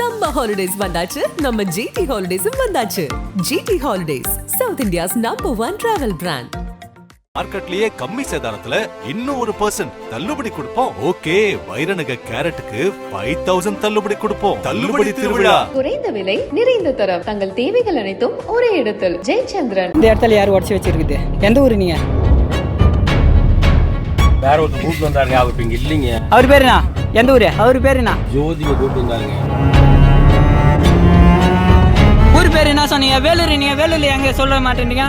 Summer holidays வந்தாச்சு. நம்ம GT ஹாலிடேஸும் வந்தாச்சு. GT holidays South India's number one travel brand மார்க்கெட்லயே கம்மி சேதாரத்துல இன்னும் ஒரு பர்சன்ட் தள்ளுபடி கொடுப்போம். ஓகே வைரநக கேரட்டுக்கு ஃபைவ் தௌசண்ட் தள்ளுபடி கொடுப்போம். தள்ளுபடி திருவிழா. குறைந்த விலை நிறைந்த தரம். தங்கள் தேவைகள் அனைத்தும் ஒரே இடத்தில். ஜெயச்சந்திரன். இந்த இடத்துல யார் உடச்சி வச்சிருக்குது? எந்த ஊர் நீங்க? வேற ஒருத்தர் கூப்பிட்டு வந்தாருங்க. அவர் இப்ப இங்க இல்லைங்க. அவர் பேருண்ணா எந்த ஊர்? அவர் பேருண்ணா ஜோதியை கூப்பிட்டு வந்தாருங்க. என்ன சொன்னீங்க? வேலூர் நீங்க வேலூர்ல எங்க சொல்ல மாட்டேன்றீங்க?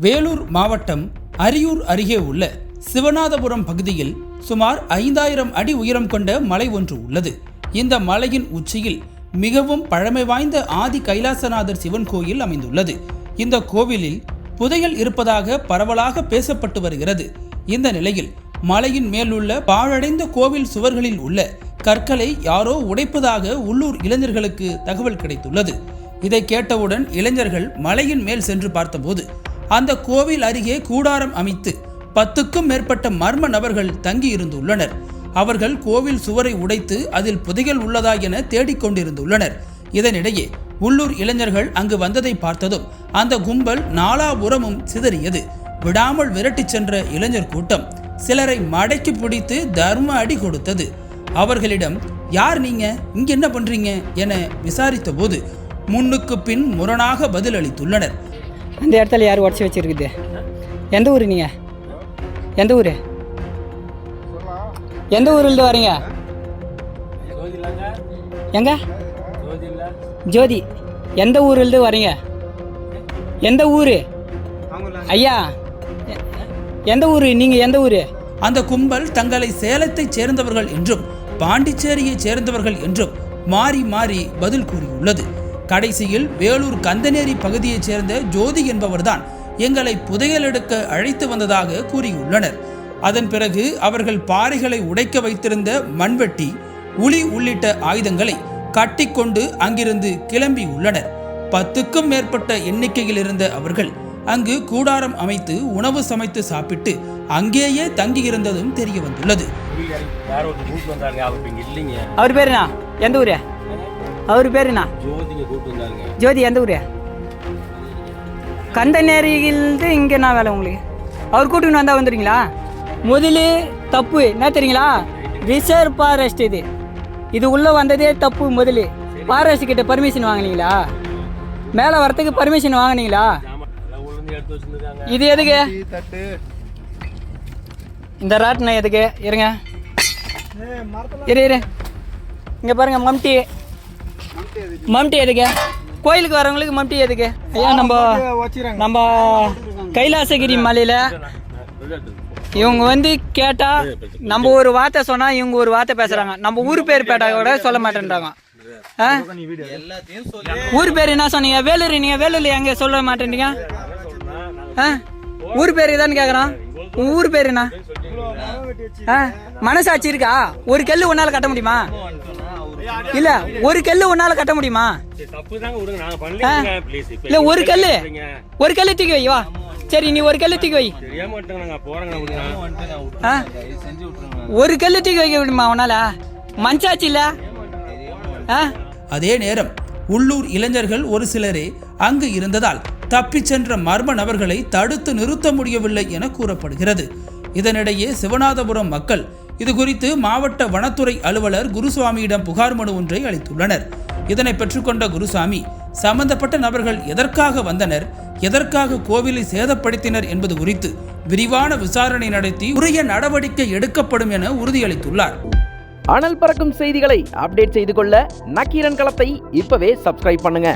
வேலூர் மாவட்டம் அரியூர் அருகே உள்ள சிவநாதபுரம் பகுதியில் சுமார் ஐந்தாயிரம் அடி உயரம் கொண்ட மலை ஒன்று உள்ளது. இந்த மலையின் உச்சியில் மிகவும் பழமை வாய்ந்த ஆதி கைலாசநாதர் சிவன் கோயில் அமைந்துள்ளது. இந்த கோவிலில் புதையல் இருப்பதாக பரவலாக பேசப்பட்டு வருகிறது. இந்த நிலையில் மலையின் மேலுள்ள பாழடைந்த கோவில் சுவர்களில் உள்ள கற்களை யாரோ உடைப்பதாக உள்ளூர் இளைஞர்களுக்கு தகவல் கிடைத்துள்ளது. இதை கேட்டவுடன் இளைஞர்கள் மலையின் மேல் சென்று பார்த்தபோது அந்த கோவில் அருகே கூடாரம் அமைத்து பத்துக்கும் மேற்பட்ட மர்ம நபர்கள் தங்கி இருந்துள்ளனர் அவர்கள் கோவில் சுவரை உடைத்து அதில் புதைகள் உள்ளதா என தேடிக்கொண்டிருந்துள்ளனர் இதனிடையே உள்ளூர் இளைஞர்கள் அங்கு வந்ததை பார்த்ததும் அந்த கும்பல் நாலாபுறமும் சிதறியது. விடாமல் விரட்டிச் சென்ற இளைஞர் கூட்டம் சிலரை மடக்கி பிடித்து தர்ம அடி கொடுத்தது. அவர்களிடம் யார் நீங்க? இங்க என்ன பண்றீங்க? என விசாரித்த போது முன்னுக்கு பின் முரணாக பதிலளித்துள்ளனர். இந்த இடத்துல யார் உடச்சி வச்சிருக்குது? எந்த ஊர் நீங்க? எந்த ஊர்? எந்த ஊர்லேருந்து வரீங்க? எங்க? ஜோதி. எந்த ஊர்லேருந்து வரீங்க? எந்த ஊர்? ஐயா எந்த ஊர்? நீங்கள் எந்த ஊர்? அந்த கும்பல் தங்களை சேலத்தைச் சேர்ந்தவர்கள் என்றும் பாண்டிச்சேரியைச் சேர்ந்தவர்கள் என்றும் மாறி மாறி பதில் கூறியுள்ளது. கடைசியில் வேலூர் கந்தநேரி பகுதியைச் சேர்ந்த ஜோதி என்பவர்தான் எங்களை புதையல் எடுக்க அழைத்து வந்ததாக கூறியுள்ளனர். அதன் பிறகு அவர்கள் பாறைகளை உடைக்க வைத்திருந்த மண்வெட்டி உளி உள்ளிட்ட ஆயுதங்களை கட்டிக்கொண்டு அங்கிருந்து கிளம்பி உள்ளனர் பத்துக்கும் மேற்பட்ட எண்ணிக்கையில் இருந்த அவர்கள் அங்கு கூடாரம் அமைத்து உணவு சமைத்து சாப்பிட்டு அங்கேயே தங்கியிருந்ததும் தெரிய வந்துள்ளது அவர் பேருண்ணா எந்த ஊர்? அவர் கூப்பிட்டு வந்தாருங்க. ஜோதி எந்த ஊர்? கந்தநேரியிலிருந்து இங்கே என்ன வேலை உங்களுக்கு? அவர் கூட்டின்னு வந்தால் வந்துடுறீங்களா? முதலே தப்பு. என்ன தெரியுங்களா? ரிசர்வ் ஃபாரஸ்ட் இது. இது உள்ளே வந்ததே தப்பு முதல்ல ஃபாரஸ்ட் கிட்ட பர்மிஷன் வாங்கினீங்களா? மேலே வரத்துக்கு பர்மிஷன் வாங்கினீங்களா? இது எதுக்கு? இந்த ராட்டினம் எதுக்கு? இருங்க. இரு இரு. இங்கே பாருங்க மம்டி. மம்டி எதுக்கு? கோயிலுக்கு வரவங்களுக்கு மம்டி எதுக்கு? ஐயா நம்ம நம்ம கைலாசகிரி மலையில் இவங்க வந்து கேட்டா நம்ம ஒரு வார்த்தை சொன்னா இவங்க ஒரு வார்த்தை பேசுறாங்க. நம்ம ஊர் பேர் பேட்டா கூட சொல்ல மாட்டேன்றாங்க. ஆ? ஊர் பேர் என்ன சொன்னீங்க? வேலூர் நீங்க? வேலூர்ல எங்க சொல்ல மாட்டேன்றீங்க? ஆ? ஊர் பேர் இதான்னு கேக்குறான். உன் ஊர் பேர் என்ன? ஆ? மனசாட்சி இருக்கா? ஒரு கல் உன்னால கட்ட முடியுமா? இல்ல ஒரு கல்லு உன்னால கட்ட முடியுமா? இல்ல ஒரு கல்லு. ஒரு கல்லு தூக்கி வை வா. சரி நீ ஒரு கல்லு தூக்கி வை? ஒரு கல்லு தூக்கி வைக்க முடியுமா உன்னால? மனசாட்சி இல்ல? ஆ? அதே நேரம் உள்ளூர் இளைஞர்கள் ஒரு சிலரே அங்கு இருந்ததால் தப்பிச் சென்ற மர்ம நபர்களை தடுத்து நிறுத்த முடியவில்லை என கூறப்படுகிறது. இதனிடையே சிவநாதபுரம் மக்கள் இது குறித்து மாவட்ட வனத்துறை அலுவலர் குருசுவாமியிடம் புகார் மனு ஒன்றை அளித்துள்ளனர். இதனை பெற்றுக்கொண்ட குருசாமி சம்பந்தப்பட்ட நபர்கள் எதற்காக வந்தனர் எதற்காக கோவிலை சேதப்படுத்தினர் என்பது குறித்து விரிவான விசாரணை நடத்தி உரிய நடவடிக்கை எடுக்கப்படும் என உறுதியளித்துள்ளார். அனல் பறக்கும் செய்திகளை அப்டேட் செய்து கொள்ள நக்கீரன் களத்தை இப்பவே சப்ஸ்கிரைப் பண்ணுங்க.